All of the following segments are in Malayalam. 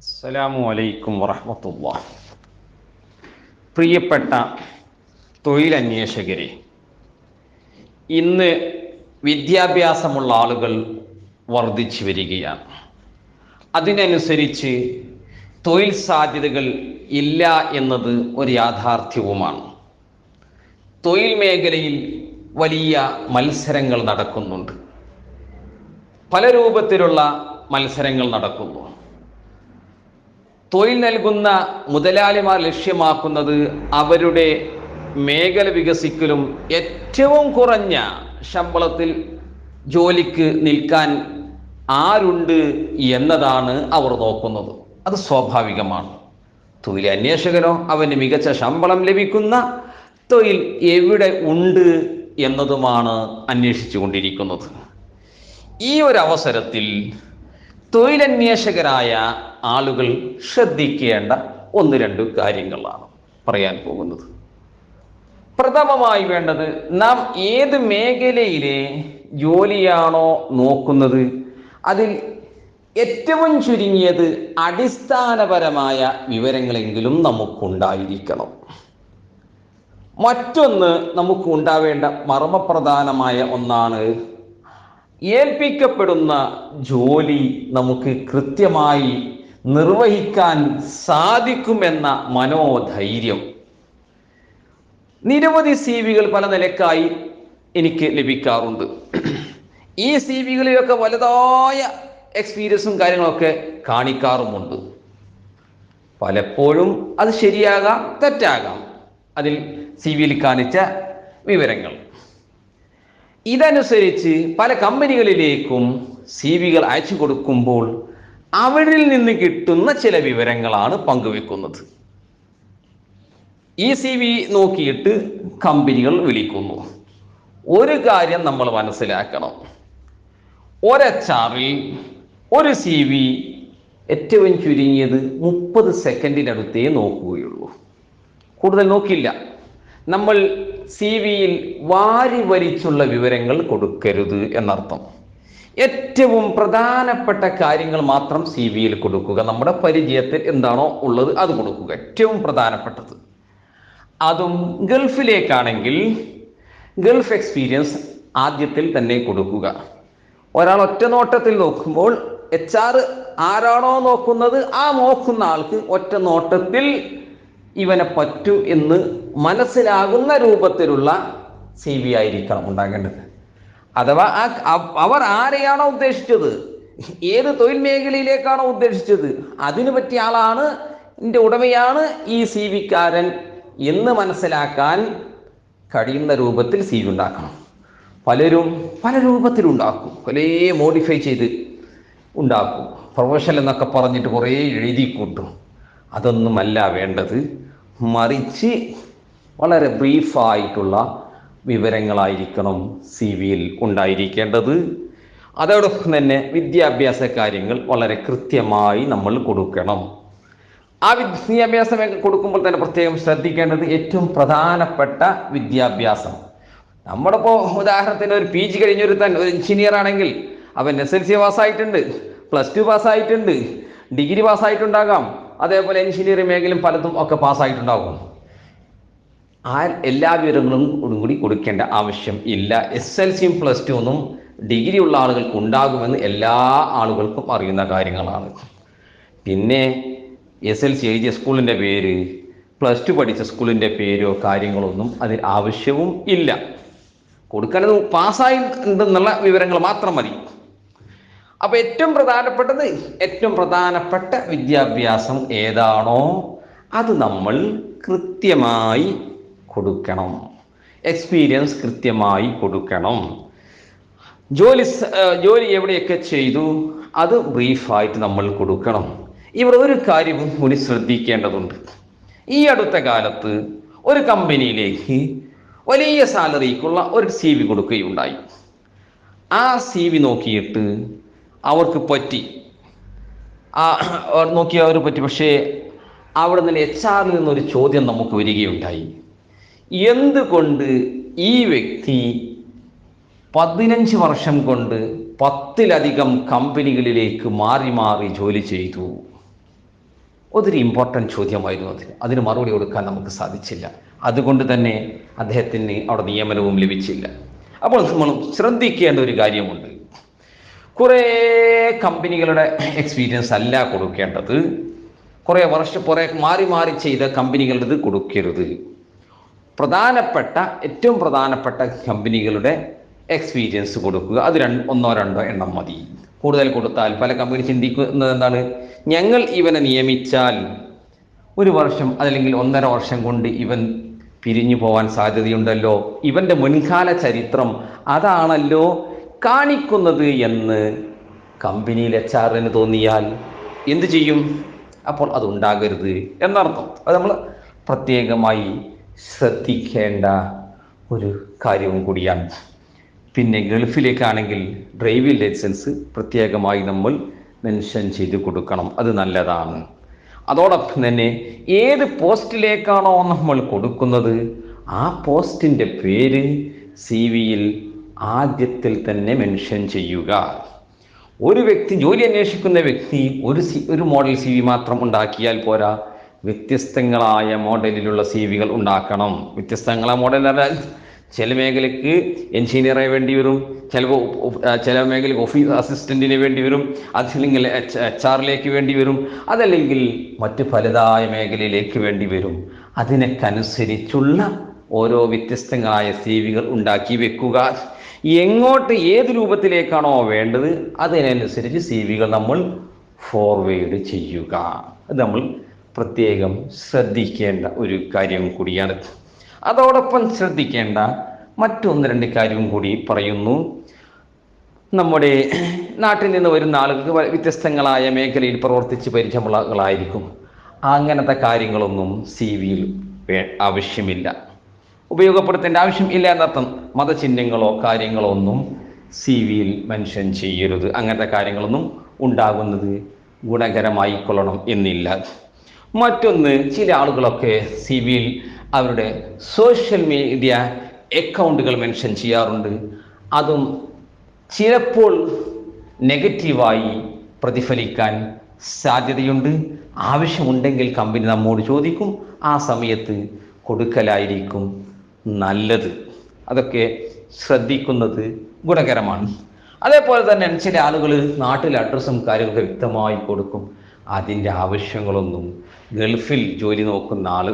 അസ്സലാമു അലൈക്കും വറഹമത്തുള്ള പ്രിയപ്പെട്ട തൊഴിലന്വേഷകരെ ഇന്ന് വിദ്യാഭ്യാസമുള്ള ആളുകൾ വർദ്ധിച്ചു വരികയാണ്. അതിനനുസരിച്ച് തൊഴിൽ സാധ്യതകൾ ഇല്ല എന്നത് ഒരു യാഥാർത്ഥ്യവുമാണ്. തൊഴിൽ മേഖലയിൽ വലിയ മത്സരങ്ങൾ നടക്കുന്നുണ്ട്. പല രൂപത്തിലുള്ള മത്സരങ്ങൾ നടക്കുന്നു. തൊഴിൽ നൽകുന്ന മുതലാളിമാർ ലക്ഷ്യമാക്കുന്നത് അവരുടെ മേഖല വികസിക്കലും ഏറ്റവും കുറഞ്ഞ ശമ്പളത്തിൽ ജോലിക്ക് നിൽക്കാൻ ആരുണ്ട് എന്നതാണ് അവർ നോക്കുന്നത്. അത് സ്വാഭാവികമാണ്. തൊഴിൽ അന്വേഷകനോ അവന് മികച്ച ശമ്പളം ലഭിക്കുന്ന തൊഴിൽ എവിടെ ഉണ്ട് എന്നതുമാണ് അന്വേഷിച്ചു കൊണ്ടിരിക്കുന്നത് ഈ ഒരു അവസരത്തിൽ തൊഴിലന്വേഷകരായ ആളുകൾ ശ്രദ്ധിക്കേണ്ട ഒന്ന് രണ്ട് കാര്യങ്ങളാണ് പറയാൻ പോകുന്നത്. പ്രഥമമായി വേണ്ടത് നാം ഏത് മേഖലയിലെ ജോലിയാണോ നോക്കുന്നത് അതിൽ ഏറ്റവും ചുരുങ്ങിയത് അടിസ്ഥാനപരമായ വിവരങ്ങളെങ്കിലും നമുക്കുണ്ടായിരിക്കണം. മറ്റൊന്ന് നമുക്ക് ഉണ്ടാവേണ്ട മർമ്മപ്രധാനമായ ഒന്നാണ് ഏൽപ്പിക്കപ്പെടുന്ന ജോലി നമുക്ക് കൃത്യമായി നിർവഹിക്കാൻ സാധിക്കുമെന്ന മനോധൈര്യം. നിരവധി സി വികൾ പല നിലക്കായി എനിക്ക് ലഭിക്കാറുണ്ട്. ഈ സി വികളിലൊക്കെ വലുതായ എക്സ്പീരിയൻസും കാര്യങ്ങളൊക്കെ കാണിക്കാറുമുണ്ട്. പലപ്പോഴും അത് ശരിയാകാം തെറ്റാകാം. അതിൽ സി വിയിൽ കാണിച്ച വിവരങ്ങൾ. ഇതനുസരിച്ച് പല കമ്പനികളിലേക്കും സി വികൾ അയച്ചു കൊടുക്കുമ്പോൾ അവരിൽ നിന്ന് കിട്ടുന്ന ചില വിവരങ്ങളാണ് പങ്കുവെക്കുന്നത്. ഇ സി വി നോക്കിയിട്ട് കമ്പനികൾ വിളിക്കുന്നു. ഒരു കാര്യം നമ്മൾ മനസ്സിലാക്കണം. ഒരച്ചാറിൽ ഒരു സി വി ഏറ്റവും ചുരുങ്ങിയത് മുപ്പത് സെക്കൻഡിനടുത്തേ നോക്കുകയുള്ളൂ. കൂടുതൽ നോക്കില്ല നമ്മൾ സി വിയിൽ വാരി വലിച്ചുള്ള വിവരങ്ങൾ കൊടുക്കരുത് എന്നർത്ഥം. ഏറ്റവും പ്രധാനപ്പെട്ട കാര്യങ്ങൾ മാത്രം സി വിയിൽ കൊടുക്കുക. നമ്മുടെ പരിചയത്തിൽ എന്താണോ ഉള്ളത് അത് കൊടുക്കുക. ഏറ്റവും പ്രധാനപ്പെട്ടത്. അതും ഗൾഫിലേക്കാണെങ്കിൽ ഗൾഫ് എക്സ്പീരിയൻസ് ആദ്യത്തിൽ തന്നെ കൊടുക്കുക. ഒരാൾ ഒറ്റ നോട്ടത്തിൽ നോക്കുമ്പോൾ എച്ച് ആർ ആരാണോ നോക്കുന്നത് ആ നോക്കുന്ന ആൾക്ക് ഒറ്റ നോട്ടത്തിൽ ഇവനെ പറ്റൂ എന്ന് മനസ്സിലാകുന്ന രൂപത്തിലുള്ള സി വി ആയിരിക്കണം ഉണ്ടാകേണ്ടത്. അഥവാ ആ അവ- അവർ ആരെയാണോ ഉദ്ദേശിച്ചത്? ഏത് തൊഴിൽ മേഖലയിലേക്കാണോ ഉദ്ദേശിച്ചത്? അതിനു പറ്റിയ ആളാണ് എന്റെ ഉടമയാണ് ഈ സി വിക്കാരൻ എന്ന് മനസ്സിലാക്കാൻ കഴിയുന്ന രൂപത്തിൽ സി വി ഉണ്ടാക്കണം. പലരും പല രൂപത്തിലുണ്ടാക്കും. പലേ മോഡിഫൈ ചെയ്ത് ഉണ്ടാക്കും. പ്രൊഫഷണൽ എന്നൊക്കെ പറഞ്ഞിട്ട് കുറേ എഴുതി കൂട്ടും അതൊന്നുമല്ല വേണ്ടത്. മറിച്ച് വളരെ ബ്രീഫായിട്ടുള്ള വിവരങ്ങളായിരിക്കണം സി വിയിൽ ഉണ്ടായിരിക്കേണ്ടത്. അതോടൊപ്പം തന്നെ വിദ്യാഭ്യാസ കാര്യങ്ങൾ വളരെ കൃത്യമായി നമ്മൾ കൊടുക്കണം. ആ വിദ്യാഭ്യാസം കൊടുക്കുമ്പോൾ തന്നെ പ്രത്യേകം ശ്രദ്ധിക്കേണ്ടത് ഏറ്റവും പ്രധാനപ്പെട്ട വിദ്യാഭ്യാസം. നമ്മുടെ ഇപ്പോൾ ഉദാഹരണത്തിന് ഒരു പി ജി കഴിഞ്ഞൊരു തന്നെ ഒരു എഞ്ചിനീയർ ആണെങ്കിൽ അവൻ എസ് എൽ സി പാസ്സായിട്ടുണ്ട് പ്ലസ് ടു പാസ്സായിട്ടുണ്ട് ഡിഗ്രി പാസ്സായിട്ടുണ്ടാകാം അതേപോലെ എഞ്ചിനീയറിംഗ് മേഖലയും പലതും ഒക്കെ പാസ്സായിട്ടുണ്ടാകും. ആ എല്ലാ വിവരങ്ങളും കൂടി കൊടുക്കേണ്ട ആവശ്യം ഇല്ല. എസ് എൽ സിയും പ്ലസ് ടു ഒന്നും ഡിഗ്രി ഉള്ള ആളുകൾക്ക് ഉണ്ടാകുമെന്ന് എല്ലാ ആളുകൾക്കും അറിയുന്ന കാര്യങ്ങളാണ്. പിന്നെ എസ് എൽ സി എഴുതിയ സ്കൂളിന്റെ പേര് പ്ലസ് ടു പഠിച്ച സ്കൂളിന്റെ പേരോ കാര്യങ്ങളൊന്നും അതിൽ ആവശ്യവും ഇല്ല. കൊടുക്കാനത് പാസ്സായി ഉണ്ടെന്നുള്ള വിവരങ്ങൾ മാത്രം മതി. അപ്പോൾ ഏറ്റവും പ്രധാനപ്പെട്ടത് ഏറ്റവും പ്രധാനപ്പെട്ട വിദ്യാഭ്യാസം ഏതാണോ അത് നമ്മൾ കൃത്യമായി കൊടുക്കണം. എക്സ്പീരിയൻസ് കൃത്യമായി കൊടുക്കണം. ജോലി ജോലി എവിടെയൊക്കെ ചെയ്തു അത് ബ്രീഫായിട്ട് നമ്മൾ കൊടുക്കണം. ഇവിടെ ഒരു കാര്യവും കൂടി ശ്രദ്ധിക്കേണ്ടതുണ്ട്. ഈ അടുത്ത കാലത്ത് ഒരു കമ്പനിയിലേക്ക് വലിയ സാലറിക്കുള്ള ഒരു സി വി കൊടുക്കുകയുണ്ടായി. ആ സി വി നോക്കിയിട്ട് അവർക്ക് പറ്റി. ആ നോക്കിയവർ പറ്റി. പക്ഷേ അവിടെ നിന്ന് എച്ച് ആറിൽ നിന്നൊരു ചോദ്യം നമുക്ക് വരികയുണ്ടായി. എന്തുകൊണ്ട് ഈ വ്യക്തി പതിനഞ്ച് വർഷം കൊണ്ട് പത്തിലധികം കമ്പനികളിലേക്ക് മാറി മാറി ജോലി ചെയ്തു? ഒത്തിരി ഇമ്പോർട്ടന്റ് ചോദ്യമായിരുന്നു അതിന് അതിന് മറുപടി കൊടുക്കാൻ നമുക്ക് സാധിച്ചില്ല. അതുകൊണ്ട് തന്നെ അദ്ദേഹത്തിന് അവിടെ നിയമനവും ലഭിച്ചില്ല. അപ്പോൾ നമ്മൾ ശ്രദ്ധിക്കേണ്ട ഒരു കാര്യമുണ്ട്. കുറേ കമ്പനികളുടെ എക്സ്പീരിയൻസ് അല്ല കൊടുക്കേണ്ടത്. കുറേ വർഷം കുറേ മാറി മാറി ചെയ്ത കമ്പനികളുടേത് കൊടുക്കരുത്. പ്രധാനപ്പെട്ട ഏറ്റവും പ്രധാനപ്പെട്ട കമ്പനികളുടെ എക്സ്പീരിയൻസ് കൊടുക്കുക. അത് രണ്ട് ഒന്നോ രണ്ടോ എണ്ണം മതി. കൂടുതൽ കൊടുത്താൽ പല കമ്പനി ചിന്തിക്കുന്നത് എന്താണ്? ഞങ്ങൾ ഇവനെ നിയമിച്ചാൽ ഒരു വർഷം അതല്ലെങ്കിൽ ഒന്നര വർഷം കൊണ്ട് ഇവൻ പിരിഞ്ഞു പോവാൻ സാധ്യതയുണ്ടല്ലോ. ഇവന്റെ മുൻകാല ചരിത്രം അതാണല്ലോ കാണിക്കുന്നത് എന്ന് കമ്പനിയിൽ എച്ച് ആറിന് തോന്നിയാൽ എന്തു ചെയ്യും? അപ്പോൾ അത് ഉണ്ടാകരുത് എന്നർത്ഥം. അത് നമ്മൾ പ്രത്യേകമായി ശ്രദ്ധിക്കേണ്ട ഒരു കാര്യവും കൂടിയാണ്. പിന്നെ ഗൾഫിലേക്കാണെങ്കിൽ ഡ്രൈവിംഗ് ലൈസൻസ് പ്രത്യേകമായി നമ്മൾ മെൻഷൻ ചെയ്ത് കൊടുക്കണം. അത് നല്ലതാണ്. അതോടൊപ്പം തന്നെ ഏത് പോസ്റ്റിലേക്കാണോ നമ്മൾ കൊടുക്കുന്നത് ആ പോസ്റ്റിന്റെ പേര് സി വിയിൽ ആദ്യത്തിൽ തന്നെ മെൻഷൻ ചെയ്യുക. ഒരു വ്യക്തി ജോലി അന്വേഷിക്കുന്ന വ്യക്തി ഒരു സി ഒരു മോഡൽ സി വി മാത്രം ഉണ്ടാക്കിയാൽ പോരാ. വ്യത്യസ്തങ്ങളായ മോഡലിലുള്ള സി വികൾ ഉണ്ടാക്കണം. വ്യത്യസ്തങ്ങളായ മോഡൽ ചില മേഖലയ്ക്ക് എഞ്ചിനീയറെ വേണ്ടി വരും ചിലപ്പോൾ ചില മേഖലയ്ക്ക് ഓഫീസ് അസിസ്റ്റന്റിന് വേണ്ടി വരും അതല്ലെങ്കിൽ എച്ച് ആറിലേക്ക് വേണ്ടി വരും അതല്ലെങ്കിൽ മറ്റ് പലതായ മേഖലയിലേക്ക് വേണ്ടി വരും. അതിനൊക്കനുസരിച്ചുള്ള ഓരോ വ്യത്യസ്തങ്ങളായ സി വികൾ ഉണ്ടാക്കി വെക്കുക. എങ്ങോട്ട് ഏത് രൂപത്തിലേക്കാണോ വേണ്ടത് അതിനനുസരിച്ച് സി വികൾ നമ്മൾ ഫോർവേഡ് ചെയ്യുക. അത് നമ്മൾ പ്രത്യേകം ശ്രദ്ധിക്കേണ്ട ഒരു കാര്യം കൂടിയാണ്. അതോടൊപ്പം ശ്രദ്ധിക്കേണ്ട മറ്റൊന്ന് രണ്ട് കാര്യവും കൂടി പറയുന്നു. നമ്മുടെ നാട്ടിൽ നിന്ന് വരുന്ന ആളുകൾക്ക് വ്യത്യസ്തങ്ങളായ മേഖലയിൽ പ്രവർത്തിച്ച് പരിചയമുള്ളകളായിരിക്കും അങ്ങനത്തെ കാര്യങ്ങളൊന്നും സി വിയിൽ ആവശ്യമില്ല. ഉപയോഗപ്പെടുത്തേണ്ട ആവശ്യം ഇല്ല എന്നർത്ഥം മതചിഹ്നങ്ങളോ കാര്യങ്ങളോ ഒന്നും സി വിയിൽ മെൻഷൻ ചെയ്യരുത്. അങ്ങനത്തെ കാര്യങ്ങളൊന്നും ഉണ്ടാകുന്നത് ഗുണകരമായിക്കൊള്ളണം എന്നില്ല. മറ്റൊന്ന് ചില ആളുകളൊക്കെ സി വിയിൽ അവരുടെ സോഷ്യൽ മീഡിയ അക്കൗണ്ടുകൾ മെൻഷൻ ചെയ്യാറുണ്ട്. അതും ചിലപ്പോൾ നെഗറ്റീവായി പ്രതിഫലിക്കാൻ സാധ്യതയുണ്ട്. ആവശ്യമുണ്ടെങ്കിൽ കമ്പനി നമ്മോട് ചോദിക്കും. ആ സമയത്ത് കൊടുക്കലായിരിക്കും നല്ലത്. അതൊക്കെ ശ്രദ്ധിക്കുന്നത് ഗുണകരമാണ്. അതേപോലെ തന്നെ ചില ആളുകൾ നാട്ടിലെ അഡ്രസ്സും കാര്യങ്ങളൊക്കെ വ്യക്തമായി കൊടുക്കും. അതിന്റെ ആവശ്യങ്ങളൊന്നും ഗൾഫിൽ ജോലി നോക്കുന്ന ആൾ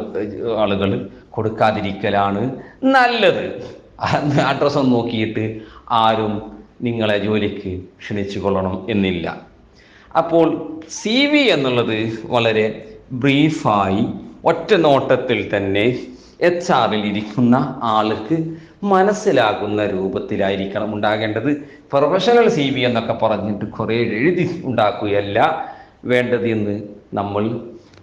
ആളുകൾ കൊടുക്കാതിരിക്കലാണ് നല്ലത്. അഡ്രസ്സൊന്നും നോക്കിയിട്ട് ആരും നിങ്ങളെ ജോലിക്ക് ക്ഷണിച്ചു കൊള്ളണം എന്നില്ല. അപ്പോൾ സി വി എന്നുള്ളത് വളരെ ബ്രീഫായി ഒറ്റ നോട്ടത്തിൽ തന്നെ എച്ച് ആറിൽ ഇരിക്കുന്ന ആൾക്ക് മനസ്സിലാകുന്ന രൂപത്തിലായിരിക്കണം ഉണ്ടാകേണ്ടത്. പ്രൊഫഷണൽ സി വി എന്നൊക്കെ പറഞ്ഞിട്ട് കുറേ എഴുതി ഉണ്ടാക്കുകയല്ല വേണ്ടത് എന്ന് നമ്മൾ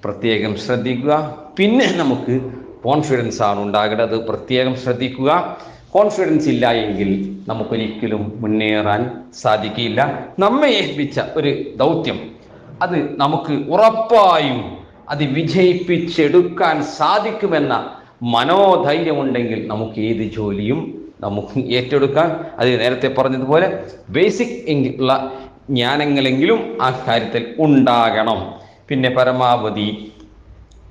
പ്രത്യേകം ശ്രദ്ധിക്കുക. പിന്നെ നമുക്ക് കോൺഫിഡൻസ് ആണ് ഉണ്ടാകേണ്ടത്. പ്രത്യേകം ശ്രദ്ധിക്കുക. കോൺഫിഡൻസ് ഇല്ല എങ്കിൽ നമുക്കൊരിക്കലും മുന്നേറാൻ സാധിക്കില്ല. നമ്മെ ഏൽപ്പിച്ച ഒരു ദൗത്യം. അത് നമുക്ക് ഉറപ്പായും അത് വിജയിപ്പിച്ചെടുക്കാൻ സാധിക്കുമെന്ന മനോധൈര്യം ഉണ്ടെങ്കിൽ നമുക്ക് ഏത് ജോലിയും നമുക്ക് ഏറ്റെടുക്കാൻ അത് നേരത്തെ പറഞ്ഞതുപോലെ ബേസിക് ഉള്ള ജ്ഞാനങ്ങളെങ്കിലും ആ കാര്യത്തിൽ ഉണ്ടാകണം. പിന്നെ പരമാവധി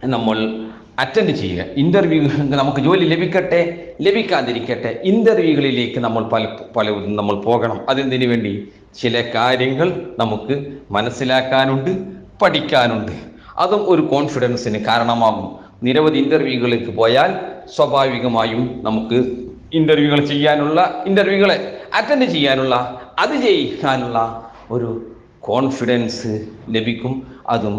നമ്മൾ അറ്റൻഡ് ചെയ്യുക. ഇന്റർവ്യൂ നമുക്ക് ജോലി ലഭിക്കട്ടെ ലഭിക്കാതിരിക്കട്ടെ ഇന്റർവ്യൂകളിലേക്ക് നമ്മൾ പല പലതും നമ്മൾ പോകണം. അതെന്തിനു വേണ്ടി? ചില കാര്യങ്ങൾ നമുക്ക് മനസ്സിലാക്കാനുണ്ട് പഠിക്കാനുണ്ട്. അതും ഒരു കോൺഫിഡൻസിന് കാരണമാകും. നിരവധി ഇന്റർവ്യൂകളിലേക്ക് പോയാൽ സ്വാഭാവികമായും നമുക്ക് ഇന്റർവ്യൂകൾ ചെയ്യാനുള്ള ഇന്റർവ്യൂകളെ അറ്റൻഡ് ചെയ്യാനുള്ള അത് ചെയ്യാനുള്ള ഒരു കോൺഫിഡൻസ് ലഭിക്കും. അതും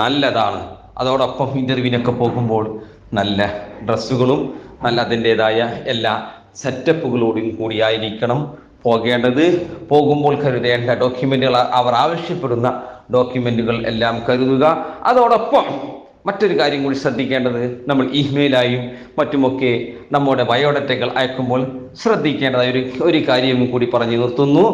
നല്ലതാണ്. അതോടൊപ്പം ഇന്റർവ്യൂവിനൊക്കെ പോകുമ്പോൾ നല്ല ഡ്രസ്സുകളും നല്ല അതിന്റെതായ എല്ലാ സെറ്റപ്പുകളോടും കൂടിയായിരിക്കണം പോകേണ്ടത്. പോകുമ്പോൾ കരുതേണ്ട ഡോക്യുമെന്റുകൾ അവർ ആവശ്യപ്പെടുന്ന ഡോക്യുമെന്റുകൾ എല്ലാം കരുതുക. അതോടൊപ്പം മറ്റൊരു കാര്യം കൂടി ശ്രദ്ധിക്കേണ്ടത് നമ്മൾ ഇമെയിലായും മറ്റുമൊക്കെ നമ്മുടെ ബയോഡറ്റകൾ അയക്കുമ്പോൾ ശ്രദ്ധിക്കേണ്ടതായ ഒരു ഒരു കാര്യം കൂടി പറഞ്ഞു നിർത്തുന്നു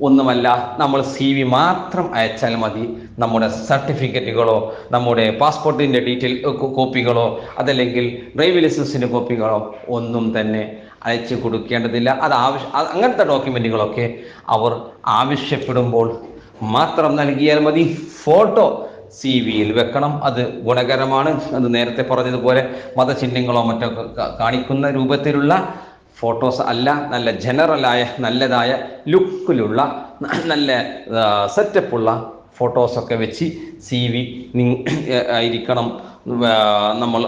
ഒന്നുമല്ല നമ്മൾ സി വി മാത്രം അയച്ചാൽ മതി. നമ്മുടെ സർട്ടിഫിക്കറ്റുകളോ നമ്മുടെ പാസ്പോർട്ടിന്റെ ഡീറ്റെയിൽ കോപ്പികളോ അതല്ലെങ്കിൽ ഡ്രൈവിംഗ് ലൈസൻസിന്റെ കോപ്പികളോ ഒന്നും തന്നെ അയച്ചു കൊടുക്കേണ്ടതില്ല. അത് ആവശ്യ അങ്ങനത്തെ ഡോക്യുമെന്റുകളൊക്കെ അവർ ആവശ്യപ്പെടുമ്പോൾ മാത്രം നൽകിയാൽ മതി. ഫോട്ടോ സി വിയിൽ വെക്കണം. അത് ഗുണകരമാണ്. അത് നേരത്തെ പറഞ്ഞതുപോലെ മതചിഹ്നങ്ങളോ മറ്റോ കാണിക്കുന്ന രൂപത്തിലുള്ള ഫോട്ടോസ് അല്ല നല്ല ജനറലായ നല്ലതായ ലുക്കിലുള്ള നല്ല സെറ്റപ്പുള്ള ഫോട്ടോസൊക്കെ വെച്ച് സി വി ആയിരിക്കണം. നമ്മൾ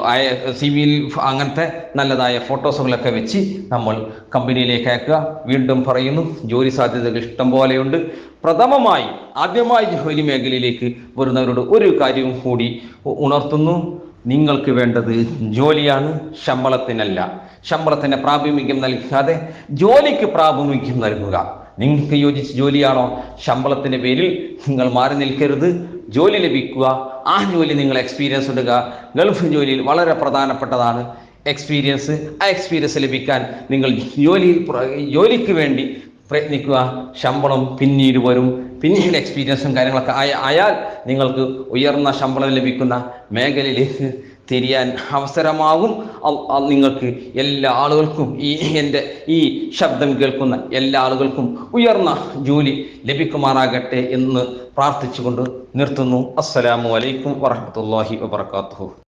സി വിയിൽ അങ്ങനത്തെ നല്ലതായ ഫോട്ടോസുകളൊക്കെ വെച്ച് നമ്മൾ കമ്പനിയിലേക്ക് അയക്കുക. വീണ്ടും പറയുന്നു ജോലി സാധ്യതകൾ ഇഷ്ടം പോലെയുണ്ട്. പ്രഥമമായി ആദ്യമായി ജോലി മേഖലയിലേക്ക് വരുന്നവരോട് ഒരു കാര്യവും കൂടി ഉണർത്തുന്നു. നിങ്ങൾക്ക് വേണ്ടത് ജോലിയാണ് ശമ്പളത്തിനല്ല. ശമ്പളത്തിന് പ്രാമുഖ്യം നൽകാതെ ജോലിക്ക് പ്രാമുഖ്യം നൽകുക. നിങ്ങൾക്ക് യോജിച്ച് ജോലിയാണോ? ശമ്പളത്തിന്റെ പേരിൽ നിങ്ങൾ മാറി നിൽക്കരുത്. ജോലി ലഭിക്കുക. ആ ജോലി നിങ്ങൾ എക്സ്പീരിയൻസ് എടുക്കുക ഗൾഫ് ജോലിയിൽ വളരെ പ്രധാനപ്പെട്ടതാണ്. എക്സ്പീരിയൻസ് ആ എക്സ്പീരിയൻസ് ലഭിക്കാൻ നിങ്ങൾ ജോലിയിൽ ജോലിക്ക് വേണ്ടി പ്രയത്നിക്കുക. ശമ്പളം പിന്നീട് വരും. പിന്നീട് എക്സ്പീരിയൻസും കാര്യങ്ങളൊക്കെ ആയ ആയാൽ നിങ്ങൾക്ക് ഉയർന്ന ശമ്പളം ലഭിക്കുന്ന മേഖലയിലേക്ക് തിരിയാൻ അവസരമാകും. നിങ്ങൾക്ക് എല്ലാ ആളുകൾക്കും ഈ എന്റെ ഈ ശബ്ദം കേൾക്കുന്ന എല്ലാ ആളുകൾക്കും ഉയർന്ന ജോലി ലഭിക്കുമാറാകട്ടെ എന്ന് പ്രാർത്ഥിച്ചുകൊണ്ട് നിർത്തുന്നു. അസ്സലാമു അലൈക്കും വറഹ്മത്തുള്ളാഹി വബർക്കാത്തുഹു